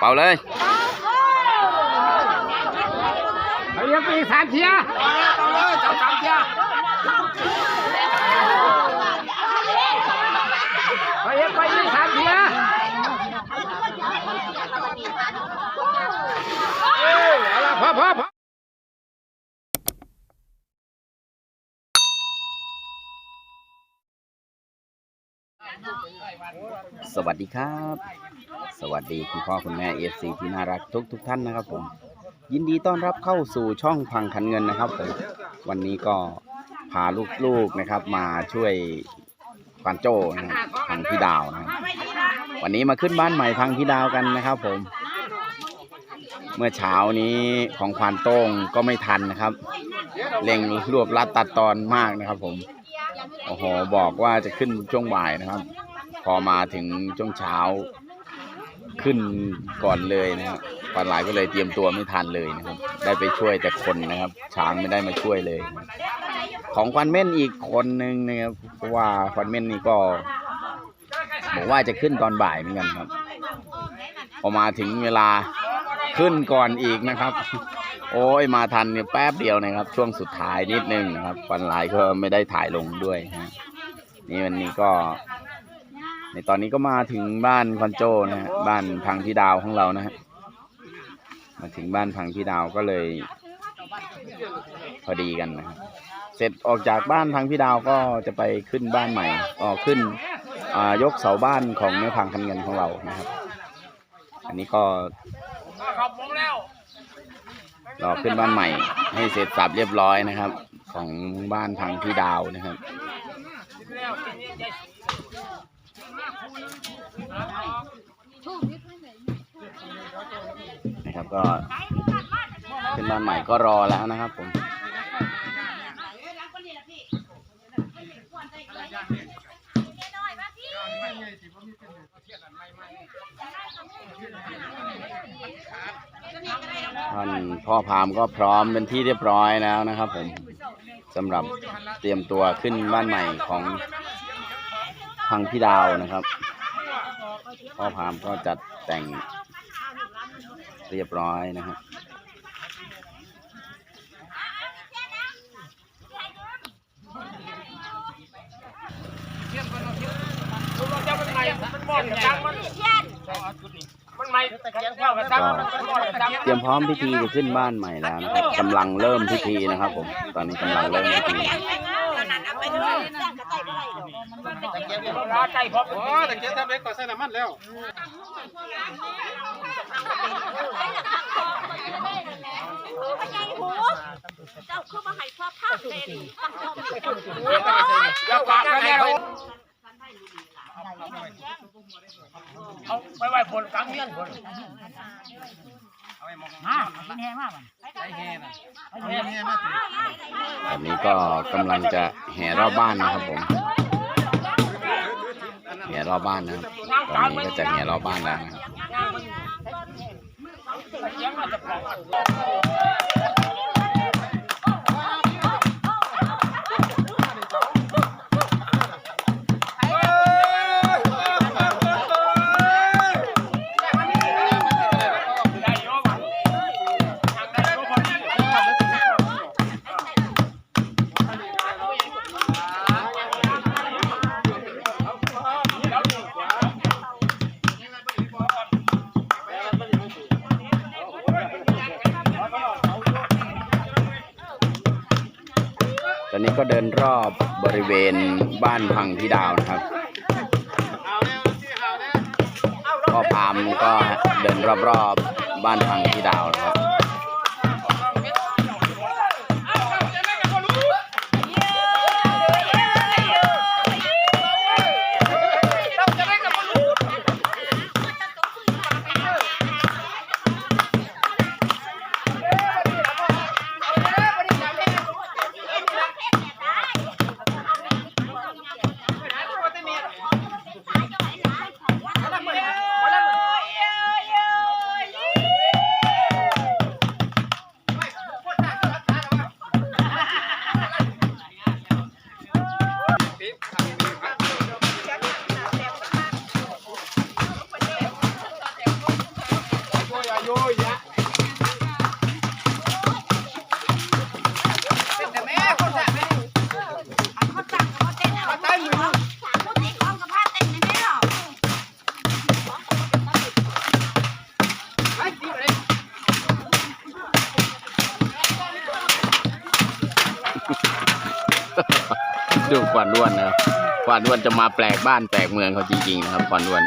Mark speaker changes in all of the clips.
Speaker 1: เป่าเลย
Speaker 2: เอาเลี้ยงไปอีกสามเทียร์
Speaker 3: ต่อเลยจับสามเทีย
Speaker 2: เอาเลี้ยงไปอีกสามเทียร์เอ้ยเอาละพอพอ
Speaker 1: สวัสดีครับ สวัสดีคุณพ่อคุณแม่เอฟซีที่น่ารักทุกทุกท่านนะครับผม ยินดีต้อนรับเข้าสู่ช่องพังคันเงินนะครับผมวันนี้ก็พาลูกๆนะครับมาช่วยควานโจ้นะครับพังพี่ดาวนะครับวันนี้มาขึ้นบ้านใหม่พังพี่ดาวกันนะครับผม เมื่อเช้านี้ของควานโต้งก็ไม่ทันนะครับเร่งรวบรัดตัดตอนมากนะครับผม โอ้โหบอกว่าจะขึ้นช่วงบ่ายนะครับ พอมาถึงช่วงเช้าขึ้นก่อนเลยนะครับปลาไหลก็เลยเตรียมตัวไม่ทันเลยนะครับ ได้ไปช่วยแต่คนนะครับ ช้างไม่ได้มาช่วยเลย ของควันเม่นอีกคนหนึ่งนะครับเพราะว่าควันเม่นนี่ก็บอกว่าจะขึ้นตอนบ่ายเหมือนกันครับ พอมาถึงเวลาขึ้นก่อนอีกนะครับ โอ้ยมาทันเนี่ยแป๊บเดียวนะครับ ช่วงสุดท้ายนิดนึงนะครับฟันลายก็ไม่ได้ถ่ายลงด้วยฮะ นี่วันนี้ก็ ในตอนนี้ก็มาถึงบ้านคอนโจนะฮะบ้านพังพี่ดาวของเรานะฮะมาถึงบ้านพังพี่ดาวก็เลย พอดีกันนะครับเสร็จออกจากบ้านพังพี่ดาวก็จะไปขึ้นบ้านใหม่ออกขึ้นยกเสาบ้านของแม่พังคันเงินของเรานะครับ อันนี้ก็รอขึ้นบ้านใหม่ ให้เสร็จสับเรียบร้อยนะครับ ของบ้านพังพี่ดาวนะครับ นะครับก็ขึ้นบ้านใหม่ก็รอแล้วนะครับผมท่านพ่อพามก็พร้อมเป็นที่เรียบร้อยแล้วนะครับผม สำหรับเตรียมตัวขึ้นบ้านใหม่ของพังพี่ดาวนะครับพ่อพามก็จัดแต่งเรียบร้อยนะครับ
Speaker 3: มันมันใหม่มันมอดกระจังมัน มันใหม่เต
Speaker 1: รียมพร้อมพิธีจะขึ้นบ้านใหม่แล้วนะครับกำลังเริ่มพิธีนะครับผมตอนนี้กำลังเริ่มพิธี
Speaker 3: เกียงมันล้าใจพอ
Speaker 2: โอ้ตะเกียบทำเล็กกว่าใส่น้ำมันแล้ว
Speaker 4: เจ้าคือมาให้พ่อภาพเลย
Speaker 3: อย่าปากกันแล้ว เอาไปไว้ผลกลางเงี้ยนผล
Speaker 2: มาเป็นแห้งมากมันแห้งนะแห้งมาก
Speaker 1: ตอนนี้ก็กำลังจะแห่รอบบ้านนะครับผมแห่รอบบ้านนะครับตอนนี้ก็จะแห่รอบบ้านแล้วนะครับ
Speaker 3: ก็
Speaker 1: เดินรอบบริเวณบ้านพังพี่ดาวนะครับพ่อพามก็เดินรอบๆบ้านพังพี่ดาวนะครับ วันด้วนจะมาแปลกบ้านแปลกเมืองเขาจริงๆนะครับควันด้วน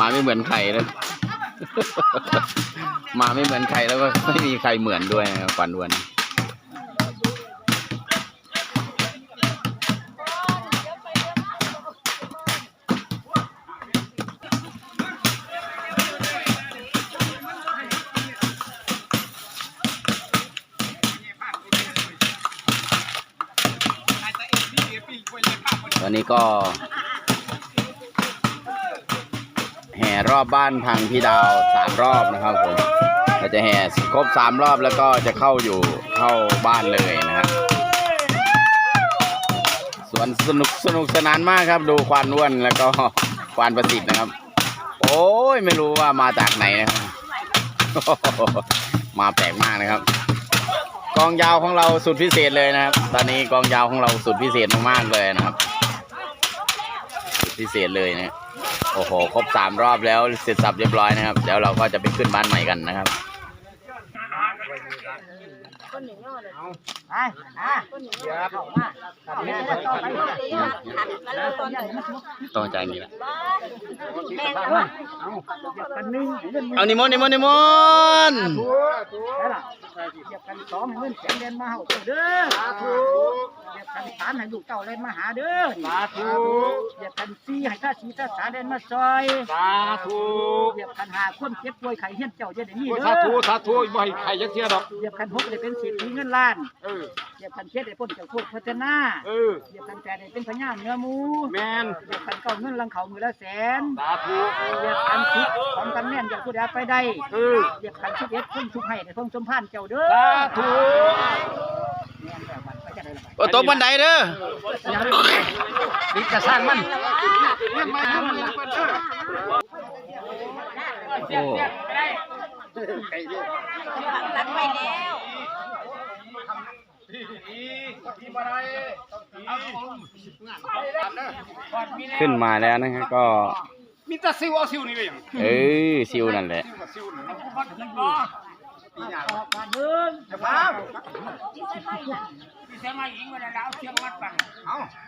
Speaker 1: มาไม่เหมือนใครแล้ว มาไม่เหมือนใครแล้วก็ไม่มีใครเหมือนด้วยนะครับควันด้วนตอน ก็แห่รอบบ้านพังพี่ดาวสามรอบนะครับผมเราจะแห่ครบสามรอบแล้วก็จะเข้าอยู่เข้าบ้านเลยนะครับสวนสนุกสนุกสนานมากครับ ดูควานอ้วนแล้วก็ควานประสิทธิ์นะครับ โอ้ยไม่รู้ว่ามาจากไหนนะครับมาแปลกมากนะครับ กองยาวของเราสุดพิเศษเลยนะครับ ตอนนี้กองยาวของเราสุดพิเศษมากๆเลยนะครับ พิเศษเลยนะโอ้โหครบสามรอบแล้วเสร็จสับเรียบร้อยนะครับเดี๋ยวเราก็จะไปขึ้นบ้านใหม่กันนะครับ
Speaker 2: ไปอะเข้ามาเดี๋ยวจะต่อไปเลย
Speaker 4: แล้วตอนนี้
Speaker 1: ต้องจากนี้แหละ
Speaker 4: แม่ว่า
Speaker 2: กันหนึ่งเงิน
Speaker 1: เอานิมนต์นิมนต์นิมนต์
Speaker 2: แล้วล่ะเหยียบกันสองเงินแสนเดนมาเด้อ สาธุเหยียบกันสามให้ลูกเต้าเล่นมาหาเด้อสาธุเหยียบกันสี่ให้ข้าสีข้าสาเล่นมาซอย
Speaker 3: สาธุ
Speaker 2: เหยียบกันหาคนเจ็บป่วยไข้เฮี้ยนเจ้าจะได้มี
Speaker 3: โอ้ย
Speaker 2: เด้
Speaker 3: สา
Speaker 2: อ
Speaker 3: ธุสาธุบ่ให้ใครยักเทียดอก
Speaker 2: เหยียบกันหกได้เป็นสิบมีเงินล้าน
Speaker 3: เออ
Speaker 2: เหยียบกันเจ็ดได้พ้นจากทุกข์พัฒนา
Speaker 3: เออ
Speaker 2: เหยียบกันแปดได้เป็นพญาเนื้อหมู
Speaker 3: แมน
Speaker 2: เหยียบกันเก้าเงินลังเขามือละแสน
Speaker 3: สาธุ
Speaker 2: เหยียบกันสิบของกันแน่นอย่าผู้ใดไปได้
Speaker 3: เออ
Speaker 2: เหยียบกันสิบเอ็ดคนชุกให้ในทงสมพันธ์เจ้าเด้อ
Speaker 3: สาธุ
Speaker 1: โอ้ตกบันไดเด้อ
Speaker 2: ดิจะสร้างมัน
Speaker 1: โอ้
Speaker 4: รักไปแล้ว
Speaker 1: ขึ้นมาแล้วนะครับก็
Speaker 3: มีแต่ซิวเอาซิวนี่ไปหยัง
Speaker 1: เออซิวนั่นแหละ
Speaker 3: ซิวนี่
Speaker 2: ออกมาเดิน
Speaker 3: จะพา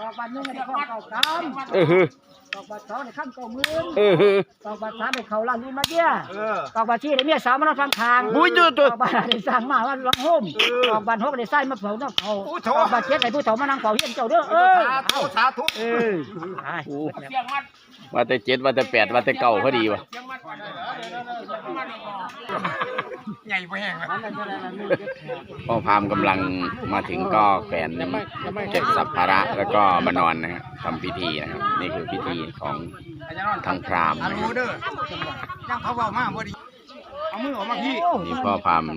Speaker 2: ออกมาหนึ่งในข้อเก่าสาม
Speaker 1: เออฮึ
Speaker 2: ออกมาสองในข้ามเก่าหมื่น
Speaker 1: เออฮึ
Speaker 2: ออกมาสามในเขาลานลีมาเดีย
Speaker 3: เออ
Speaker 2: ออกมาที่ในเมียสาวมาฟังทาง
Speaker 1: บุ้ยจุด
Speaker 2: อ
Speaker 1: จุด
Speaker 2: อกมาในสร้างมาว่าลังห่มออกบ้านหกในไส้มาเผาน้ำเขาออกมาเจ็ดในผู้เฒ่ามานั่งเผาเฮียนเจ้าเด้อเออ
Speaker 3: สาธุสาธุ
Speaker 2: เออ
Speaker 1: โอ้ว่าแต่เจ็ดว่าแต่แปดว่าแต่เก้าพอดีวะ
Speaker 3: ใหญ่บ่แห้ง
Speaker 1: พ่อพามกำลังมาถึงก็แขวนเก็บสัมภาระแล้วก็มานอนนะครับทำพิธีนะครับ นี่คือพิธีของทางพราหมณ์นะครับ
Speaker 3: เด้อยังเขาเว้ามาบ่ดีเอามือออกมาพี่
Speaker 1: นี่พ่อพาม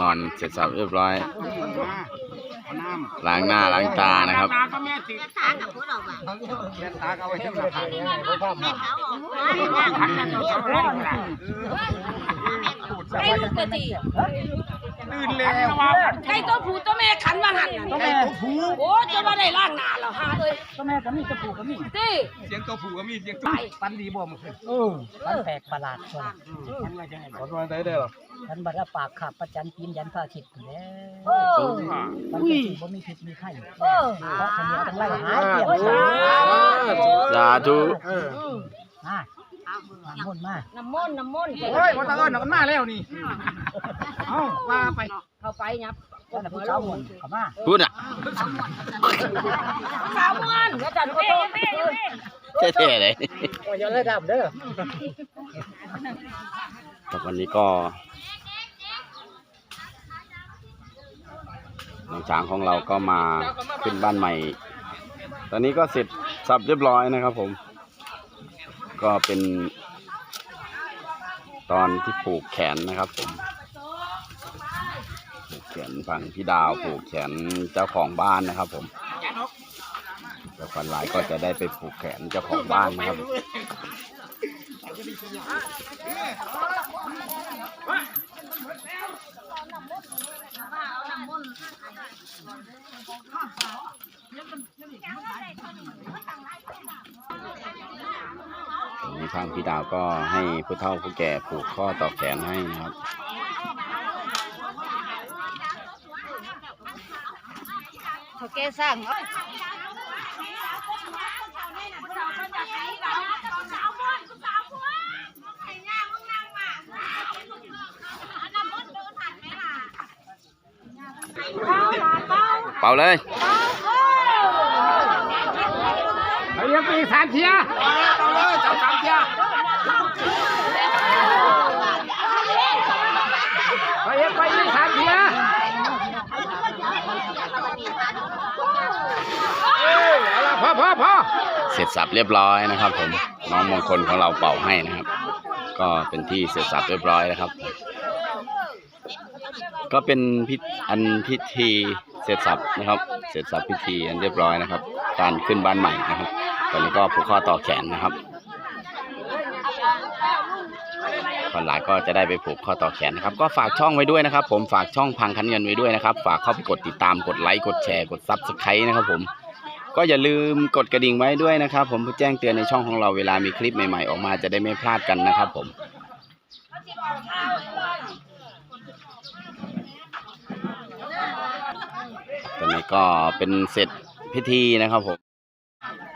Speaker 1: นอนเสร็จสับเรียบร้อย
Speaker 3: เอาน้ำ
Speaker 1: ล้างหน้าล้างตานะครับ
Speaker 3: ตาก็แม่ติด
Speaker 4: ตากับพวกเราบ้าง
Speaker 3: แม่ตาก็เอาไว้ที่หลัง
Speaker 4: แม่เขาออกมาให้ลูกกะจี
Speaker 3: ตื่นแล้ว
Speaker 4: ให้ตัวผู้ตัวแม่ขันมาหัน
Speaker 2: ตัวแม่
Speaker 4: โอ้จะมาได้ล่างหน้าแล้วฮะเลย
Speaker 2: ตัวแม่ก็มีตัวผู้ก็มี
Speaker 4: ตี
Speaker 3: เสียงตัวผู้ก็มีเสียง
Speaker 4: ไป
Speaker 2: ปันดีบ่มเออปันแปลกประหลาดคน
Speaker 3: ขอมาได้ได้หรอ
Speaker 2: ปันบัดละปากขับประจันปีนยันพระอาทิตย์แล้
Speaker 4: เอ
Speaker 2: ว
Speaker 4: อ
Speaker 2: มันจะสิบ่มีพิษมีไข้เพราะขมิ้นทั้งไล่หายเกี่ยว
Speaker 1: สาธุ
Speaker 2: มาหมุนมา
Speaker 4: น้ำมนต์น้ำมนต์
Speaker 3: โอ้ยบ่ต้องเอิ้นมันมาแล้วนี่เอ้าว่าไป
Speaker 4: เข้าไปยับ
Speaker 2: ก็น่ะผู้สาวหมุนเข้ามา
Speaker 1: พูดอะ
Speaker 4: สาวมวนแล้วจันก็โต
Speaker 1: เท่ๆเลย
Speaker 2: โอ้ยระดับเด้อ
Speaker 1: แต่วันนี้ก็น้องช้างของเราก็มาขึ้นบ้านใหม่ ตอนนี้ก็เสร็จสับเรียบร้อยนะครับผม ก็เป็นตอนที่ผูกแขนนะครับผมผูกแขนฝั่งพี่ดาวผูกแขนเจ้าของบ้านนะครับ ผมเจ้าฟันลายก็จะได้ไปผูกแขนเจ้าของบ้านนะครับ ตรงนี้ทางพี่ดาวก็ให้ผู้เฒ่าผู้แก่ผูกข้อต่อแขนให้นะครับ
Speaker 4: เขาแกสร้าง
Speaker 1: เป่าเลย
Speaker 3: เขาเรียกปีสามเทียต่ อเลยจับเทียเขาเรียกไปอีกสามเทียเอ้ยเอาละพอพอพอ
Speaker 1: เสร็จสับเรียบร้อยนะครับผมน้องมงคลของเราเป่าให้นะครับ ก็เป็นที่เสร็จสับเรียบร้อยแล้วครับ ก็เป็นพิธอันพิธีเสร็จสับนะครับ เสร็จสับพิธีอันเรียบร้อยนะครับ การขึ้นบ้านใหม่นะครับ ตอนนี้ก็ผูกข้อต่อแขนนะครับ คนหลายก็จะได้ไปผูกข้อต่อแขนนะครับ ก็ฝากช่องไว้ด้วยนะครับ ผมฝากช่องพังคันเงินไว้ด้วยนะครับ ฝากเข้าไปกดติดตามกดไลค์กดแชร์กดซับสไครต์นะครับ ผม ก็อย่าลืมกดกระดิ่งไว้ด้วยนะครับ ผมเพื่อแจ้งเตือนในช่องของเราเวลามีคลิปใหม่ ๆ ออกมาจะได้ไม่พลาดกันนะครับ ผมตอนนี้ก็เป็นเสร็จพิธีนะครับผม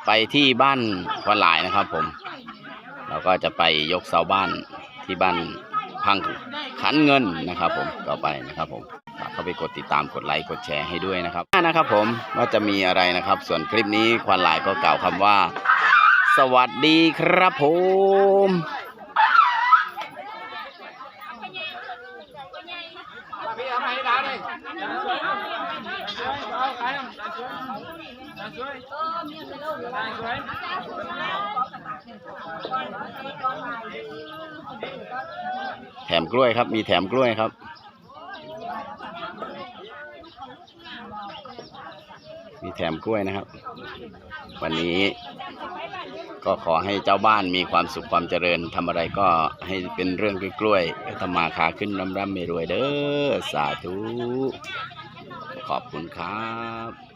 Speaker 1: ไปที่บ้านควันหลายนะครับผม เราก็จะไปยกเสาบ้าน ที่บ้านพังขันเงินนะครับ ผมต่อไปนะครับผมฝากเข้าไปกดติดตามกดไลค์กดแชร์ให้ด้วยนะครับนะครับ ผมว่าจะมีอะไรนะครับ ส่วนคลิปนี้ควันหลายก็กล่าวคำว่า สวัสดีครับผม
Speaker 3: เอามาให้ดาเลยเอยน้ำตาลสวย
Speaker 1: แถมกล้วยครับ มีแถมกล้วยครับ มีแถมกล้วยนะครับ วันนี้ก็ขอให้เจ้าบ้านมีความสุขความเจริญทำอะไรก็ให้เป็นเรื่องกล้วยๆให้ทำมาค้าขึ้นร่ำร่ำไม่รวยเด้อสาธุขอบคุณครับ